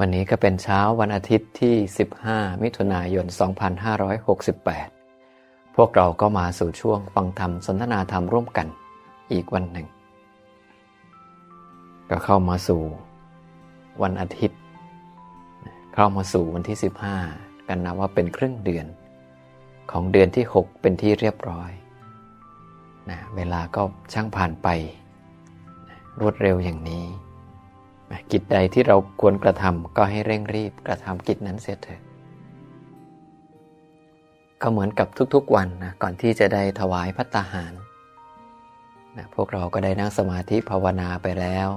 วันนี้ก็เป็นเช้าวันอาทิตย์ที่ 15 มิถุนายน 2568 พวกเราก็มาสู่ช่วงฟังธรรมสนทนาธรรมร่วมกันอีกวันหนึ่ง ก็เข้ามาสู่วันอาทิตย์ เข้ามาสู่วันที่ 15 กันนะว่าเป็นครึ่งเดือน ของเดือนที่ 6 เป็นที่เรียบร้อยนะเวลาก็ช่างผ่านไป รวดเร็วอย่างนี้ กิจใดที่เราควรกระทำก็ให้เร่งรีบกระทำกิจนั้นเสียเถิดก็เหมือนกับทุกๆวันนะก่อนที่จะได้ถวายพัตตาหารนะพวกเราก็ได้นั่งสมาธิภาวนาไปแล้ว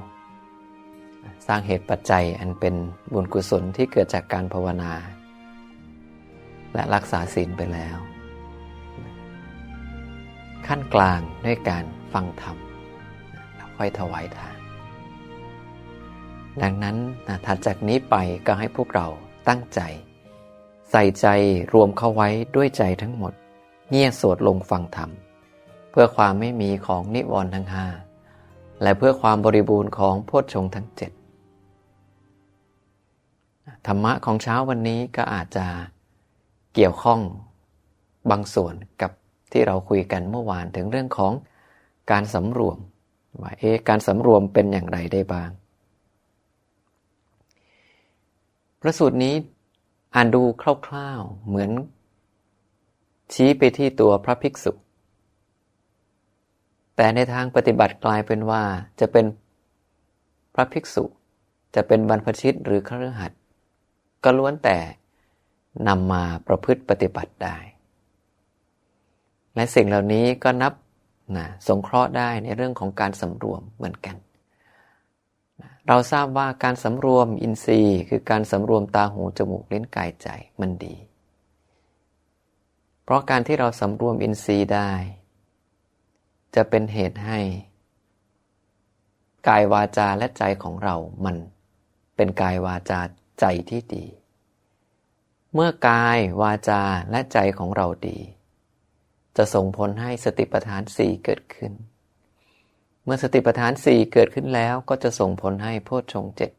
สร้างเหตุปัจจัยอันเป็นบุญกุศลที่เกิดจากการภาวนา และรักษาศีลไปแล้ว ขั้นกลางด้วยการฟังธรรมแล้วค่อยถวายทาน ดังนั้นนะถัดจากนี้ไปก็ให้พวกเราตั้งใจ ใส่ใจรวมเข้าไว้ด้วยใจทั้งหมด เงี่ยสวดลงฟังธรรม เพื่อความไม่มีของนิวรณ์ทั้งห้าและเพื่อความบริบูรณ์ของโพชฌงทั้งเจ็ดธรรมะของเช้าวันนี้ก็อาจจะเกี่ยวข้องบางส่วนกับที่เราคุยกันเมื่อวานถึงเรื่องของการสำรวมว่าเอ๊การสำรวมเป็นอย่างไรได้บ้าง พระสูตรนี้อ่านดูคร่าวๆ เหมือน ชี้ไปที่ตัวพระภิกษุ แต่ในทางปฏิบัติกลายเป็นว่าจะเป็นพระภิกษุ จะเป็นบรรพชิตหรือครือหัดก็ล้วนแต่นำมาประพฤติปฏิบัติได้ และสิ่งเหล่านี้ก็นับนะสงเคราะห์ได้ในเรื่องของการสำรวมเหมือนกัน เราทราบว่าการสำรวมอินทรีย์ คือการสำรวมตาหูจมูกลิ้นกายใจมันดี เพราะการที่เราสำรวมอินทรีย์ได้ จะเป็นเหตุให้ กายวาจาและใจของเรามัน เป็นกายวาจาใจที่ดี เมื่อกายวาจาและใจของเราดี จะส่งผลให้สติปัฏฐานสี่เกิดขึ้น เมื่อสติปัฏฐานสี่เกิดขึ้นแล้วก็จะส่งผลให้โพชฌงเจ็ด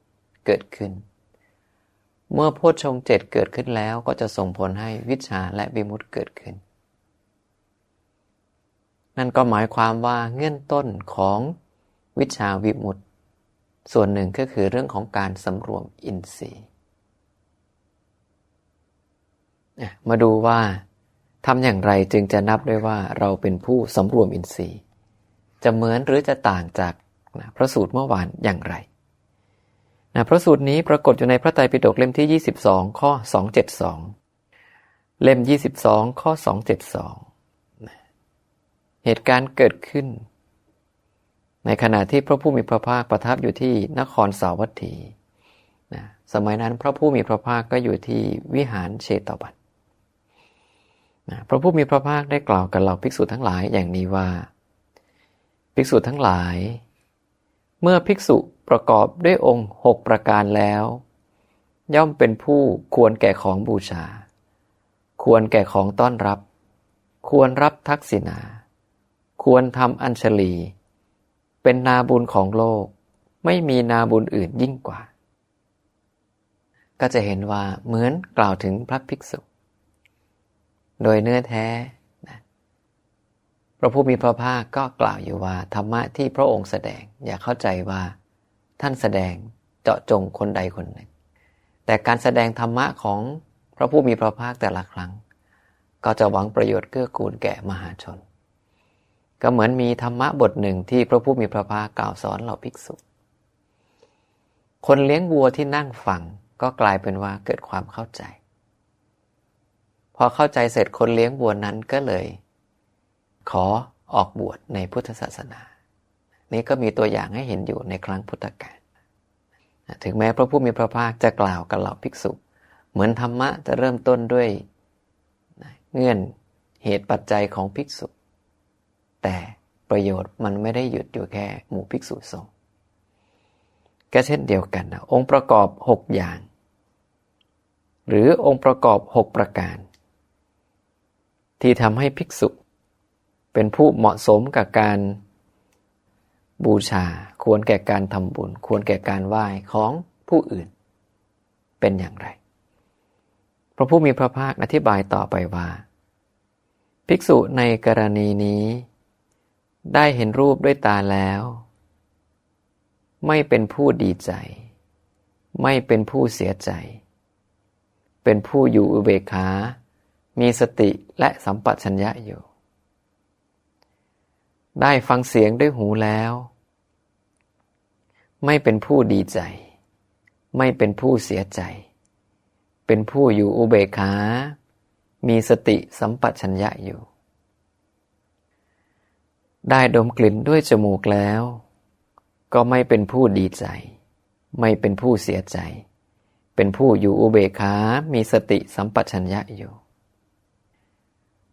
เกิดขึ้น เมื่อโพชฌงเจ็ดเกิดขึ้นแล้วก็จะส่งผลให้วิชาและวิมุตติเกิดขึ้น นั่นก็หมายความว่าเงื่อนต้นของวิชาวิมุตติส่วนหนึ่งก็คือเรื่องของการสำรวมอินทรีย์มาดูว่าทำอย่างไรจึงจะนับได้ว่าเราเป็นผู้สำรวมอินทรีย์ จะเหมือนหรือจะต่างจากนะพระสูตรเมื่อวานอย่างไรนะพระสูตรนี้ปรากฏอยู่ในพระไตรปิฎกเล่มที่ 22 ข้อ 272 เล่ม 22 ข้อ 272นะเหตุการณ์เกิดขึ้น ในขณะที่พระผู้มีพระภาคประทับอยู่ที่นครสาวัตถีนะสมัยนั้นพระผู้มีพระภาคก็อยู่ที่วิหารเชตบัตนะพระผู้มีพระภาคได้กล่าวกับเหล่าภิกษุทั้งหลายอย่างนี้ว่า ภิกษุทั้งหลาย เมื่อภิกษุประกอบด้วยองค์หกประการแล้ว ย่อมเป็นผู้ควรแก่ของบูชา ควรแก่ของต้อนรับ ควรรับทักษิณา ควรทำอัญชลี เป็นนาบุญของโลก ไม่มีนาบุญอื่นยิ่งกว่า ก็จะเห็นว่าเหมือนกล่าวถึงพระภิกษุ โดยเนื้อแท้ พระผู้มีพระภาคก็กล่าวอยู่ว่าธรรมะที่พระองค์แสดงอย่าเข้าใจว่าท่านแสดงเจาะจงคนใดคนหนึ่ง แต่การแสดงธรรมะของพระผู้มีพระภาคแต่ละครั้ง ก็จะหวังประโยชน์เกื้อกูลแก่มหาชน ก็เหมือนมีธรรมะบทหนึ่งที่พระผู้มีพระภาคกล่าวสอนเหล่าภิกษุ คนเลี้ยงวัวที่นั่งฟังก็กลายเป็นว่าเกิดความเข้าใจ พอเข้าใจเสร็จคนเลี้ยงวัวนั้นก็เลย ขอออกบวชในพุทธศาสนา นี้ก็มีตัวอย่างให้เห็นอยู่ในครั้งพุทธกาลถึงแม้พระผู้มีพระภาคจะกล่าวกับเหล่าภิกษุ เหมือนธรรมะจะเริ่มต้นด้วยเงื่อนเหตุปัจจัยของภิกษุ แต่ประโยชน์มันไม่ได้หยุดอยู่แค่หมู่ภิกษุสงฆ์ก็เช่นเดียวกันนะองค์ประกอบหกอย่าง หรือองค์ประกอบหกประการ ที่ทำให้ภิกษุ เป็นผู้เหมาะสมกับการบูชา ควรแก่การทำบุญ ควรแก่การไหว้ของผู้อื่น เป็นอย่างไร พระผู้มีพระภาคอธิบายต่อไปว่า ภิกษุในกรณีนี้ ได้เห็นรูปด้วยตาแล้ว ไม่เป็นผู้ดีใจ ไม่เป็นผู้เสียใจ เป็นผู้อยู่อุเบกขา มีสติและสัมปชัญญะอยู่ ได้ฟังเสียงด้วยหูแล้ว ไม่เป็นผู้ดีใจ ไม่เป็นผู้เสียใจ เป็นผู้อยู่อุเบกขา มีสติสัมปชัญญะอยู่ ได้ดมกลิ่นด้วยจมูกแล้ว ก็ไม่เป็นผู้ดีใจ ไม่เป็นผู้เสียใจ เป็นผู้อยู่อุเบกขา มีสติสัมปชัญญะอยู่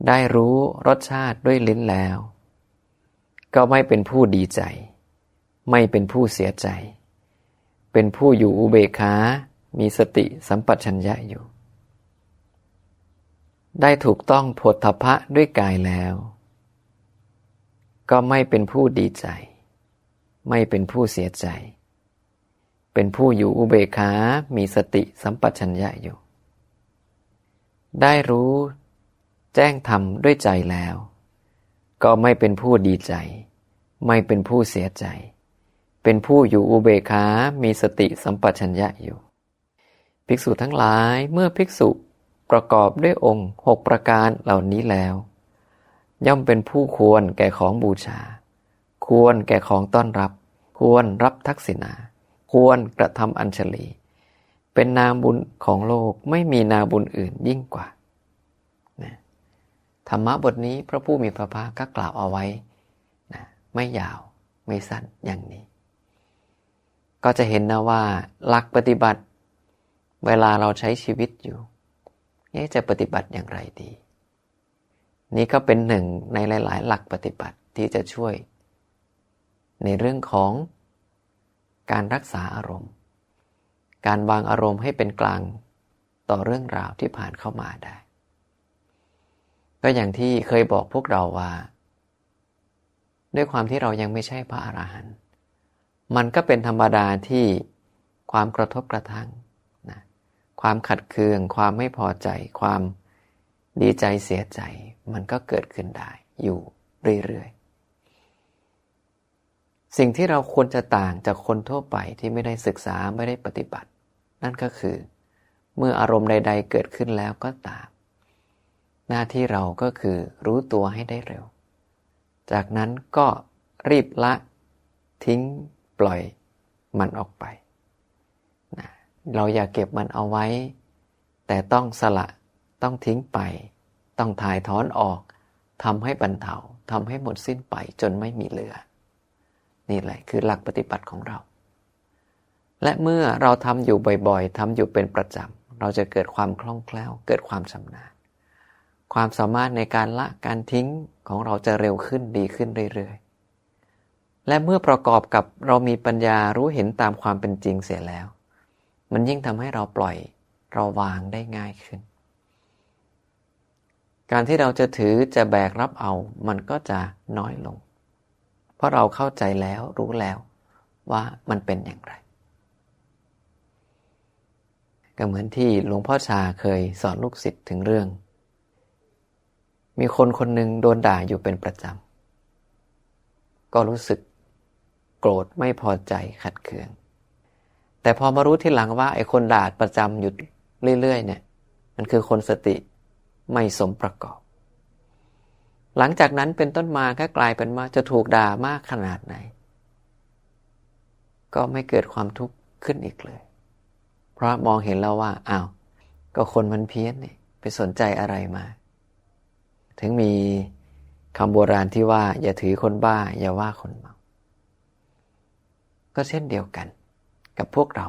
ได้รู้รสชาติด้วยลิ้นแล้ว ก็ไม่เป็นผู้ดีใจ ไม่เป็นผู้เสียใจ เป็นผู้อยู่อุเบกขา มีสติสัมปชัญญะอยู่ ได้ถูกต้องผลทพะด้วยกายแล้ว ก็ไม่เป็นผู้ดีใจ ไม่เป็นผู้เสียใจ เป็นผู้อยู่อุเบกขา มีสติสัมปชัญญะอยู่ ได้รู้ แจ้งธรรมด้วยใจแล้ว ก็ไม่เป็นผู้ดีใจ ไม่เป็นผู้เสียใจ เป็นผู้อยู่อุเบกขา มีสติสัมปชัญญะอยู่ ภิกษุทั้งหลายเมื่อภิกษุประกอบด้วยองค์หกประการเหล่านี้แล้ว ย่อมเป็นผู้ควรแก่ของบูชา ควรแก่ของต้อนรับ ควรรับทักษิณาควรกระทำอัญชลี เป็นนามบุญของโลกไม่มีนาบุญอื่นยิ่งกว่า ธรรมะบทนี้พระผู้มีพระภาคก็กล่าวเอาไว้นะไม่ยาวไม่สั้นอย่างนี้ ก็จะเห็นนะว่าหลักปฏิบัติ เวลาเราใช้ชีวิตอยู่จะปฏิบัติอย่างไรดี นี่ก็เป็นหนึ่งในหลาย ๆ หลักปฏิบัติที่จะช่วย ในเรื่องของการรักษาอารมณ์ การวางอารมณ์ให้เป็นกลางต่อเรื่องราวที่ผ่านเข้ามาได้ ก็อย่างที่เคยบอกพวกเราว่า ด้วยความที่เรายังไม่ใช่พระอรหันต์มันก็เป็นธรรมดาที่ความกระทบกระทั่งนะความขัดเคือง ความไม่พอใจ ความดีใจเสียใจ มันก็เกิดขึ้นได้อยู่เรื่อยๆ สิ่งที่เราควรจะต่างจากคนทั่วไปที่ไม่ได้ศึกษาไม่ได้ปฏิบัติ นั่นก็คือ เมื่ออารมณ์ใด ๆ เกิดขึ้นแล้วก็ตาม หน้าที่เราก็คือรู้ตัวให้ได้เร็ว จากนั้นก็รีบละทิ้งปล่อยมันออกไปนะเราอย่าเก็บมันเอาไว้ แต่ต้องสละต้องทิ้งไป ต้องถ่ายถอนออกทำให้บรรเทาทำให้หมดสิ้นไปจนไม่มีเหลือ นี่แหละคือหลักปฏิบัติของเรา และเมื่อเราทำอยู่บ่อยๆทำอยู่เป็นประจำเราจะเกิดความคล่องแคล่ว เกิดความชำนาญ ความสามารถในการละการทิ้งของเราจะเร็วขึ้นดีขึ้นเรื่อยๆ และเมื่อประกอบกับเรามีปัญญารู้เห็นตามความเป็นจริงเสียแล้ว มันยิ่งทำให้เราปล่อยเราวางได้ง่ายขึ้น การที่เราจะถือจะแบกรับเอา มันก็จะน้อยลง เพราะเราเข้าใจแล้วรู้แล้วว่ามันเป็นอย่างไร ก็เหมือนที่หลวงพ่อชาเคยสอนลูกศิษย์ถึงเรื่อง มีคนคนหนึ่งโดนด่าอยู่เป็นประจำ ก็รู้สึกโกรธไม่พอใจขัดเคือง แต่พอมารู้ทีหลังว่าไอ้คนด่าประจำอยู่เรื่อย ๆ เนี่ย มันคือคนสติไม่สมประกอบ หลังจากนั้นเป็นต้นมาก็กลายเป็นว่าจะถูกด่ามากขนาดไหน ก็ไม่เกิดความทุกข์ขึ้นอีกเลย เพราะมองเห็นแล้วว่าอ้าว ก็คนมันเพี้ยนนี่ไปสนใจอะไรมา ถึงมีคำโบราณที่ว่า อย่าถือคนบ้า อย่าว่าคนเมา ก็เช่นเดียวกัน กับพวกเรา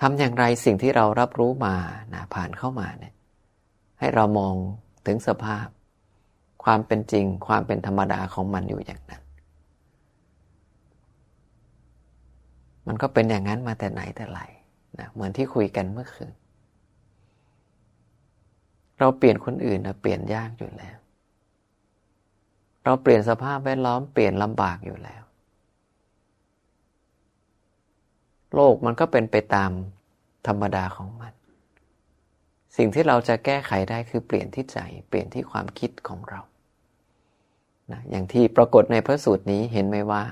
ทำอย่างไรสิ่งที่เรารับรู้มานะผ่านเข้ามาเนี่ย ให้เรามองถึงสภาพ ความเป็นจริง ความเป็นธรรมดาของมันอยู่อย่างนั้น มันก็เป็นอย่างนั้นมาแต่ไหนแต่ไรนะเหมือนที่คุยกันเมื่อคืน เราเปลี่ยนคนอื่นนะเปลี่ยนยากอยู่แล้ว เราเปลี่ยนสภาพแวดล้อมเปลี่ยนลำบากอยู่แล้ว โลกมันก็เป็นไปตามธรรมดาของมัน สิ่งที่เราจะแก้ไขได้คือเปลี่ยนที่ใจ เปลี่ยนที่ความคิดของเรานะอย่างที่ปรากฏในพระสูตรนี้เห็นไหมว่า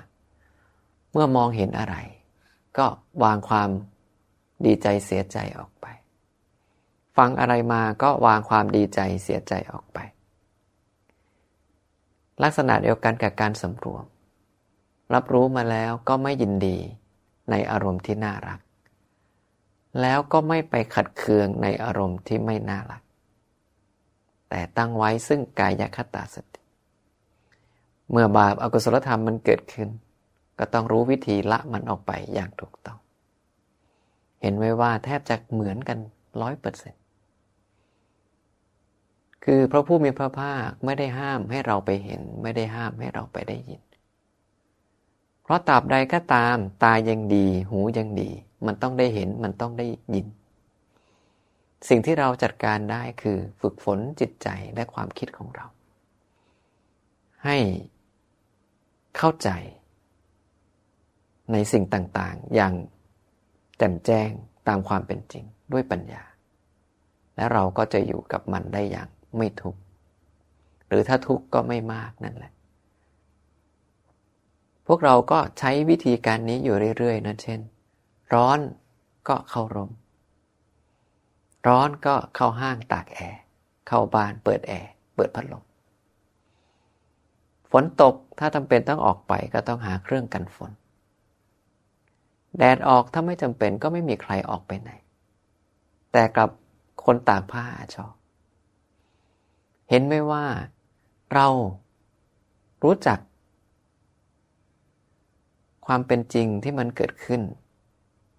เมื่อมองเห็นอะไร ก็วางความดีใจเสียใจออกไป ฟังอะไรมาก็วางความดีใจเสียใจออกไป ลักษณะเดียวกันกับการสำรวม รับรู้มาแล้วก็ไม่ยินดีในอารมณ์ที่น่ารัก แล้วก็ไม่ไปขัดเคืองในอารมณ์ที่ไม่น่ารัก แต่ตั้งไว้ซึ่งกายคตาสติ เมื่อบาปอากุศลธรรมมันเกิดขึ้น ก็ต้องรู้วิธีละมันออกไปอย่างถูกต้อง เห็นไว้ว่าแทบจะเหมือนกันร้อยเปอร์เซ็นต์ คือพระผู้มีพระภาคไม่ได้ห้ามให้เราไปเห็น ไม่ได้ห้ามให้เราไปได้ยิน เพราะตราบใดก็ตาม ตายังดี หูยังดี มันต้องได้เห็นมันต้องได้ยิน สิ่งที่เราจัดการได้คือฝึกฝนจิตใจและความคิดของเรา ให้เข้าใจ ในสิ่งต่างๆ อย่างแจ่มแจ้งตามความเป็นจริงด้วยปัญญา และเราก็จะอยู่กับมันได้อย่าง ไม่ทุกข์หรือถ้าทุกข์ก็ไม่มากนั่นแหละ พวกเราก็ใช้วิธีการนี้อยู่เรื่อยๆนะเช่น ร้อนก็เข้าร่มร้อนก็เข้าห้างตากแอร์เข้าบ้านเปิดแอร์เปิดพัดลมฝนตกถ้าจำเป็นต้องออกไปก็ต้องหาเครื่องกันฝน แดดออกถ้าไม่จำเป็นก็ไม่มีใครออกไปไหน แต่กับคนตากผ้าชอบ เห็นไหมว่า เรารู้จัก ความเป็นจริงที่มันเกิดขึ้น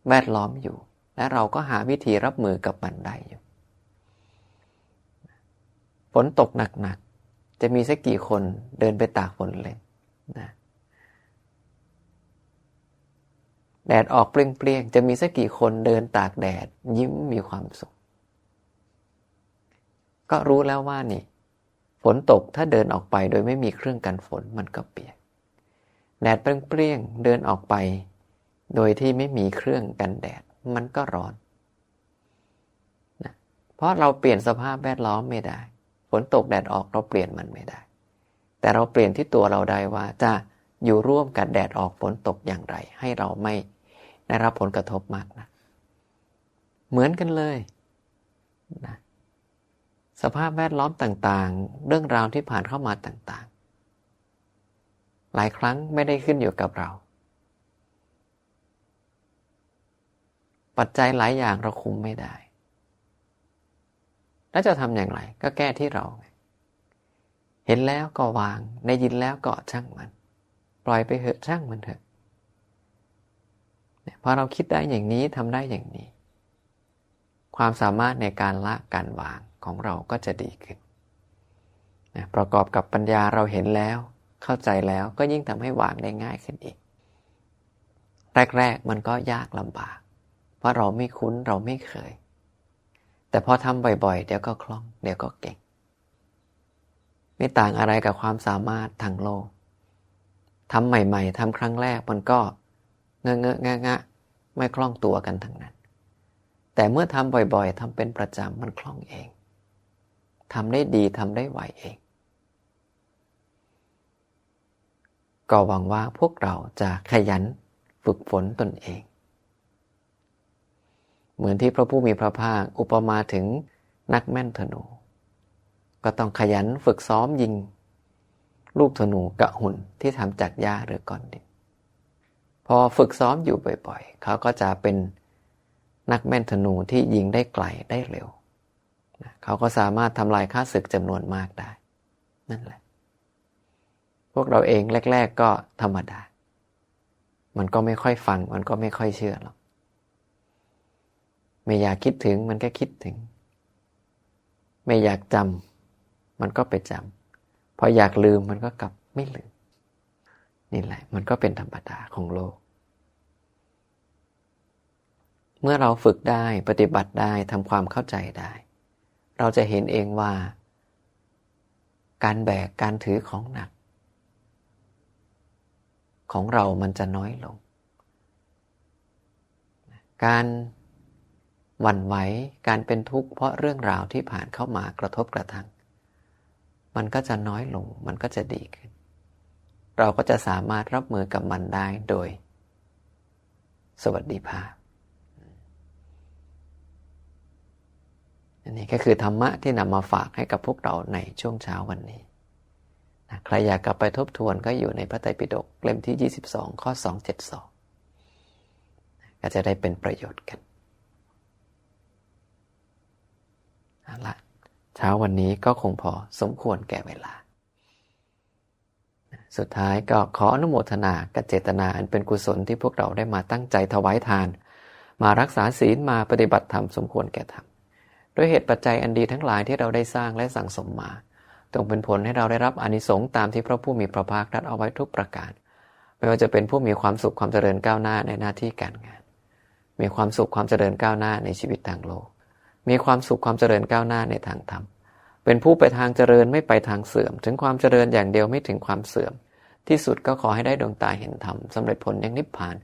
แวดล้อมอยู่ และเราก็หาวิธีรับมือกับมันได้อยู่ฝนตกหนักๆ จะมีสักกี่คนเดินไปตากฝนเลยนะแดดออกเปรี้ยงๆ จะมีสักกี่คนเดินตากแดดยิ้มมีความสุข ก็รู้แล้วว่านี่ ฝนตกถ้าเดินออกไปโดยไม่มีเครื่องกันฝนมันก็เปียกแดดเปรี้ยงๆเดินออกไป โดยที่ไม่มีเครื่องกันแดดมันก็ร้อนนะเพราะเราเปลี่ยนสภาพแวดล้อมไม่ได้ ฝนตกแดดออกเราเปลี่ยนมันไม่ได้ แต่เราเปลี่ยนที่ตัวเราได้ว่าจะอยู่ร่วมกับแดดออกฝนตกอย่างไร ให้เราไม่ได้รับผลกระทบมากนะ เหมือนกันเลยนะ สภาพแวดล้อมต่างๆ เรื่องราวที่ผ่านเข้ามาต่างๆ หลายครั้งไม่ได้ขึ้นอยู่กับเรา ปัจจัยหลายอย่างเราคุมไม่ได้ แล้วจะทำอย่างไร ก็แก้ที่เรา เห็นแล้วก็วาง ได้ยินแล้วก็ช่างมัน ปล่อยไปเถอะช่างมันเถอะพอเราคิดได้อย่างนี้ทำได้อย่างนี้ ความสามารถในการละการวาง ของเราก็จะดีขึ้นประกอบกับปัญญาเราเห็นแล้ว เข้าใจแล้วก็ยิ่งทำให้วางได้ง่ายขึ้นอีก แรกๆมันก็ยากลำบาก เพราะเราไม่คุ้นเราไม่เคย แต่พอทำบ่อยๆ เดี๋ยวก็คล่อง เดี๋ยวก็เก่ง ไม่ต่างอะไรกับความสามารถทางโลกทำใหม่ ๆทำครั้งแรกมันก็เงอะเงอะงะงะไม่คล่องตัวกันทั้งนั้น แต่เมื่อทำบ่อยๆทำเป็นประจำมันคล่องเอง ทำได้ดีทำได้ไหวเอง ก็หวังว่าพวกเราจะขยันฝึกฝนตนเอง เหมือนที่พระผู้มีพระภาคอุปมาถึงนักแม่นธนู ก็ต้องขยันฝึกซ้อมยิง ลูกธนูกะหุ่นที่ทำจากหญ้าหรือก้อนดินพอฝึกซ้อมอยู่บ่อยๆ เขาก็จะเป็นนักแม่นธนูที่ยิงได้ไกลได้เร็ว เขาก็สามารถทำลายค่าศึกจำนวนมากได้ นั่นแหละ พวกเราเองแรก ๆ ก็ธรรมดา มันก็ไม่ค่อยฟัง มันก็ไม่ค่อยเชื่อหรอกไม่อยากคิดถึงมันก็คิดถึง ไม่อยากจำมันก็ไปจำพออยากลืมมันก็กลับไม่ลืม นี่แหละ มันก็เป็นธรรมดาของโลก เมื่อเราฝึกได้ปฏิบัติได้ทำความเข้าใจได้ เราจะเห็นเองว่า การแบกการถือของหนัก ของเรามันจะน้อยลง การหวั่นไหวการเป็นทุกข์เพราะเรื่องราวที่ผ่านเข้ามากระทบกระทั่งมันก็จะน้อยลง มันก็จะดีขึ้น เราก็จะสามารถรับมือกับมันได้โดย สวัสดิภาพ อันนี้ก็คือธรรมะที่นำมาฝากให้กับพวกเราในช่วงเช้าวันนี้นะใครอยากกลับไปทบทวนก็อยู่ในพระไตรปิฎกเล่มที่ 22 ข้อ 272 ก็จะได้เป็นประโยชน์กันเอาละเช้าวันนี้ก็คงพอสมควรแก่เวลา สุดท้ายก็ขออนุโมทนากับเจตนาอันเป็นกุศลที่พวกเราได้มาตั้งใจถวายทาน มารักษาศีลมาปฏิบัติธรรมสมควรแก่ธรรม ด้วยเหตุปัจจัยอันดีทั้งหลายที่เราได้สร้างและสั่งสมมาจงเป็นผลให้เราได้รับอนิสงส์ตามที่พระผู้มีพระภาคตรัสเอาไว้ทุกประการ ไม่ว่าจะเป็นผู้มีความสุขความเจริญก้าวหน้าในหน้าที่การงาน มีความสุขความเจริญก้าวหน้าในชีวิตทางโลก มีความสุขความเจริญก้าวหน้าในทางธรรม เป็นผู้ไปทางเจริญไม่ไปทางเสื่อม ถึงความเจริญอย่างเดียวไม่ถึงความเสื่อม ที่สุดก็ขอให้ได้ดวงตาเห็นธรรมสำเร็จผลยังนิพพาน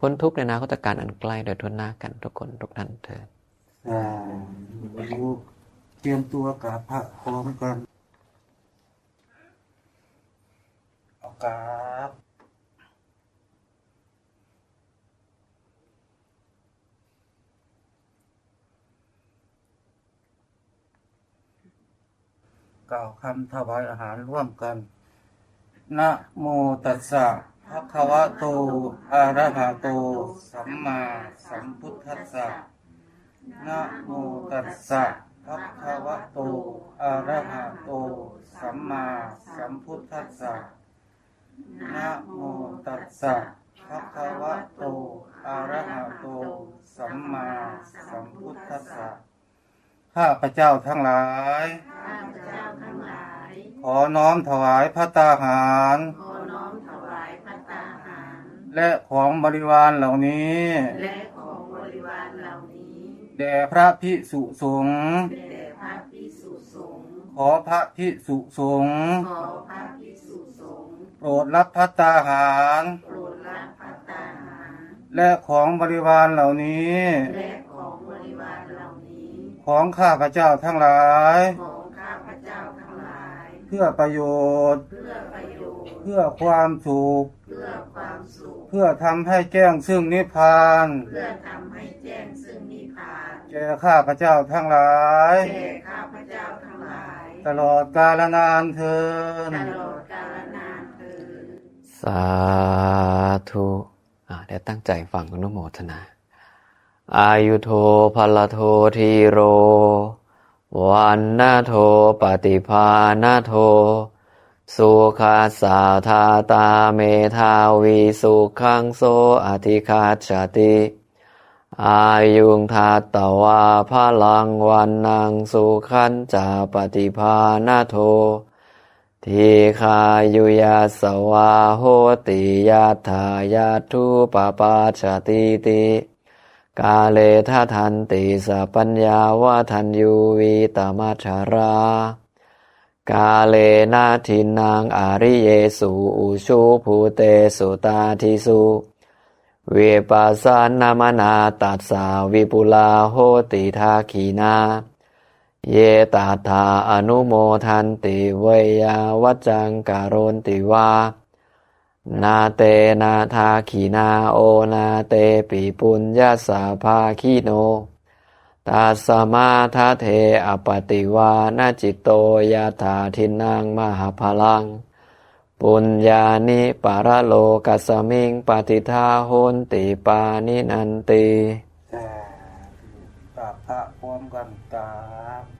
พ้นทุกข์ในนาคตการอันใกล้โดยทุนหน้ากันทุกคนทุกท่านเถิด อ่าดูเตรียมตัวกับพระพร้อมกันเอากราบกล่าวคำถวายอาหารร่วมกัน นะโมตัสสะภะคะวะโต อะระหะโต สัมมาสัมพุทธัสสะ นะโมตัสสะภะคะวะโตอะระหะโต สัมมาสัมพุทธัสสะนะโมตัสสะภะคะวะโตอะระหะโต สัมมาสัมพุทธัสสะข้าพระเจ้าทั้งหลายข้าพเจ้าทั้งหลายขอน้อมถวายพระตาหารขอน้อมถวายพัตตาหาร และของบริวารเหล่านี้ และของบริวารเหล่านี้ แด่พระพิสุสงฆ์แด่พระภิกษุสงฆ์ขอพระพิสุสงฆ์ขอพระภิกษุสงฆ์โปรดรับพัตตาหาร โปรดรับพัตตาหาร และของบริวารเหล่านี้ และของบริวารเหล่านี้ ของข้าพระเจ้าทั้งหลาย ของข้าพเจ้าทั้งหลาย เพื่อประโยชน์ เพื่อประโยชน์ เพื่อความสุขเพื่อความสุข เพื่อทำให้แจ้งซึ่งนิพพาน เพื่อทำให้แจ้งซึ่งนิพพานแก่ข้าพระเจ้าทั้งหลาย แก่ข้าพเจ้าทั้งหลาย ตลอดกาลนานเทินตลอดกาลนานเถิดสาธุอ่าเดี๋ยวตั้งใจฟังอนุโมทนา อายุโทพลโททีโร วันนาโทปฏิภาณโท สุขาสาธาตาเมธาวีสุขังโสอธิคาชติ อายุงทาตวาพลังวันนังสุขันจาปฏิภาณโท ทีคายุยาสวาโหติยาธายาทุปปาชติติกาเลทาทันติสัปัญญาวาทันยูวีตมัชรา กาเลนาทินังอาริเยสุอุชุภูเตสุตาทิสุเวปัสสนามนาตัสสาวิปุลาโหติทาขีนา เยตาธาอนุโมทันติเวยาวัจจังการนติวา นาเตนาทาขีนาโอนาเตปิปุญญาสาภาคีโน ตาสมาทาเทอปติวานาจิตโตยาถาทินังมหาพลัง ปุญญานิปารโลกัสมิงปฏิทาโหนติปานินันติแต่กราพระพร้อมกันตาบ